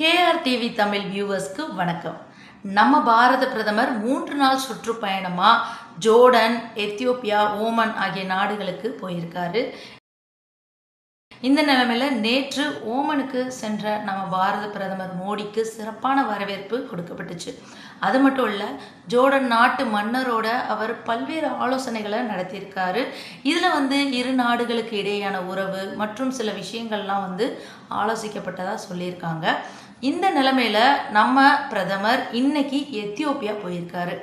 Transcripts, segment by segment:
KR TV Tamil வியூவர்ஸ்க்கு வணக்கம். நம்ம பாரத பிரதமர் மூன்று நாள் சுற்றுப்பயணமா ஜோர்டன் எத்தியோப்பியா ஓமன் ஆகிய நாடுகளுக்கு போயிருக்காரு. இந்த நிலைமையில நேற்று ஓமனுக்கு சென்ற நம்ம பாரத பிரதமர் மோடிக்கு சிறப்பான வரவேற்பு கொடுக்கப்பட்டுச்சு. அது மட்டும் இல்லை ஜோர்டன் நாட்டு மன்னரோட அவர் பல்வேறு ஆலோசனைகளை நடத்தியிருக்காரு. இதில் வந்து இரு நாடுகளுக்கு இடையேயான உறவு மற்றும் சில விஷயங்கள்லாம் வந்து ஆலோசிக்கப்பட்டதாக சொல்லியிருக்காங்க. இந்த நிலைமையில் நம்ம பிரதமர் இன்னைக்கு எத்தியோப்பியா போயிருக்காரு.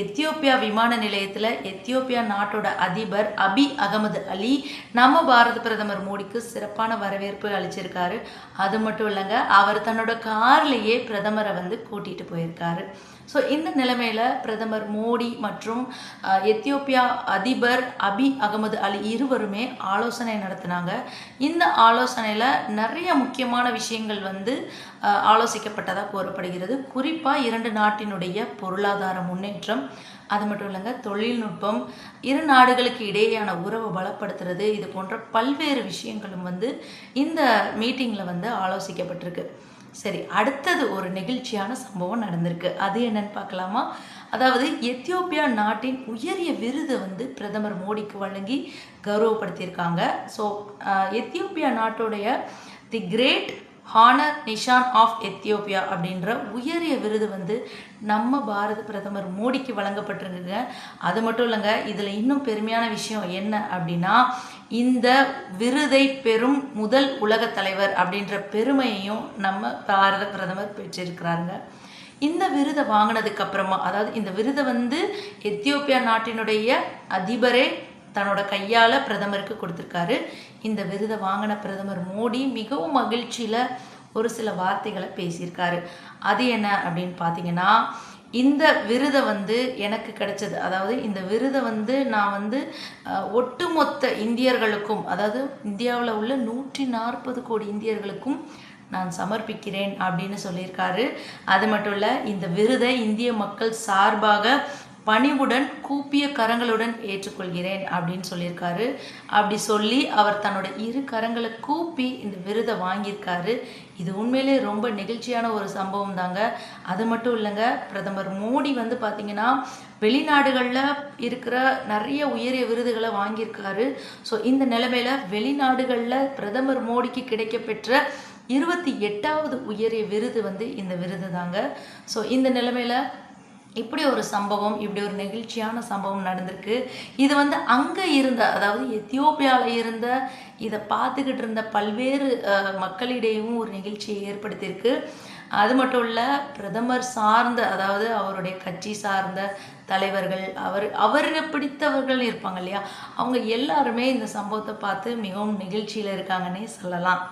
எத்தியோப்பியா விமான நிலையத்தில் எத்தியோப்பியா நாட்டோட அதிபர் அபி அகமது அலி நம்ம பாரத பிரதமர் மோடிக்கு சிறப்பான வரவேற்பு அளிச்சிருக்காரு. அது மட்டும் இல்லைங்க அவர் தன்னோட கார்லேயே பிரதமரை வந்து கூட்டிகிட்டு போயிருக்காரு. ஸோ இந்த நிலைமையில் பிரதமர் மோடி மற்றும் எத்தியோப்பியா அதிபர் அபி அகமது அலி இருவருமே ஆலோசனை நடத்தினாங்க. இந்த ஆலோசனையில் நிறைய முக்கியமான விஷயங்கள் வந்து ஆலோசிக்கப்பட்டதாக கூறப்படுகிறது. குறிப்பாக இரண்டு நாட்டினுடைய பொருளாதார முன்னேற்றம் அது மட்டும் இல்லைங்க தொழில்நுட்பம் இரு நாடுகளுக்கு இடையேயான உறவை பலப்படுத்துறது இது போன்ற பல்வேறு விஷயங்களும் வந்து இந்த மீட்டிங்கில் வந்து ஆலோசிக்கப்பட்டிருக்கு. சரி அடுத்தது ஒரு நெகிழ்ச்சியான சம்பவம் நடந்திருக்கு. அது என்னன்னு பார்க்கலாமா? அதாவது எத்தியோப்பியா நாட்டின் உயரிய விருதை வந்து பிரதமர் மோடிக்கு வழங்கி கௌரவப்படுத்தியிருக்காங்க. ஸோ எத்தியோப்பியா நாட்டுடைய the great honour Nishan of Ethiopia அப்படின்ற உயரிய விருது வந்து நம்ம பாரத பிரதமர் மோடிக்கு வழங்கப்பட்டிருக்குங்க. அது மட்டும் இல்லைங்க இதில் இன்னும் பெருமையான விஷயம் என்ன அப்படின்னா இந்த விருதை பெறும் முதல் உலக தலைவர் அப்படின்ற பெருமையையும் நம்ம பாரத பிரதமர் பெற்றிருக்கிறாருங்க. இந்த விருதை வாங்கினதுக்கு அப்புறமா அதாவது இந்த விருதை வந்து எத்தியோப்பியா நாட்டினுடைய அதிபரே தன்னோட கையால் பிரதமருக்கு கொடுத்துருக்காரு. இந்த விருதை வாங்கின பிரதமர் மோடி மிகவும் மகிழ்ச்சியில் ஒரு சில வார்த்தைகளை பேசியிருக்காரு. அது என்ன அப்படின்னு பார்த்தீங்கன்னா இந்த விருதை வந்து எனக்கு கிடைச்சது. அதாவது இந்த விருதை வந்து நான் வந்து ஒட்டுமொத்த இந்தியர்களுக்கும் அதாவது இந்தியாவில் உள்ள நூற்றி நாற்பது கோடி இந்தியர்களுக்கும் நான் சமர்ப்பிக்கிறேன் அப்படின்னு சொல்லியிருக்காரு. அது மட்டும் இல்லை இந்த விருதை இந்திய மக்கள் சார்பாக பணிவுடன் கூப்பிய கரங்களுடன் ஏற்றுக்கொள்கிறேன் அப்படின்னு சொல்லியிருக்காரு. அப்படி சொல்லி அவர் தன்னோட இரு கரங்களை கூப்பி இந்த விருதை வாங்கியிருக்காரு. இது உண்மையிலே ரொம்ப நெகிழ்ச்சியான ஒரு சம்பவம் தாங்க. அது மட்டும் இல்லைங்க பிரதமர் மோடி வந்து பார்த்திங்கன்னா வெளிநாடுகளில் இருக்கிற நிறைய உயரிய விருதுகளை வாங்கியிருக்காரு. ஸோ இந்த நிலைமையில் வெளிநாடுகளில் பிரதமர் மோடிக்கு கிடைக்கப்பெற்ற இருபத்தி எட்டாவது உயரிய விருது வந்து இந்த விருது தாங்க ஸோ இந்த நிலைமையில இப்படி ஒரு சம்பவம் இப்படி ஒரு நெகிழ்ச்சியான சம்பவம் நடந்திருக்கு. இது வந்து அங்கே இருந்த அதாவது எத்தியோப்பியாவில் இருந்த இதை பார்த்துக்கிட்டு இருந்த பல்வேறு மக்களிடையும் ஒரு நிகழ்ச்சியை ஏற்படுத்தியிருக்கு. அது மட்டும் இல்லை பிரதமர் சார்ந்த அதாவது அவருடைய கட்சி சார்ந்த தலைவர்கள் அவர் அவரை பிடித்தவர்கள் இருப்பாங்க இல்லையா? அவங்க எல்லாருமே இந்த சம்பவத்தை பார்த்து மிகவும் நெகிழ்ச்சியில் இருக்காங்கன்னே சொல்லலாம்.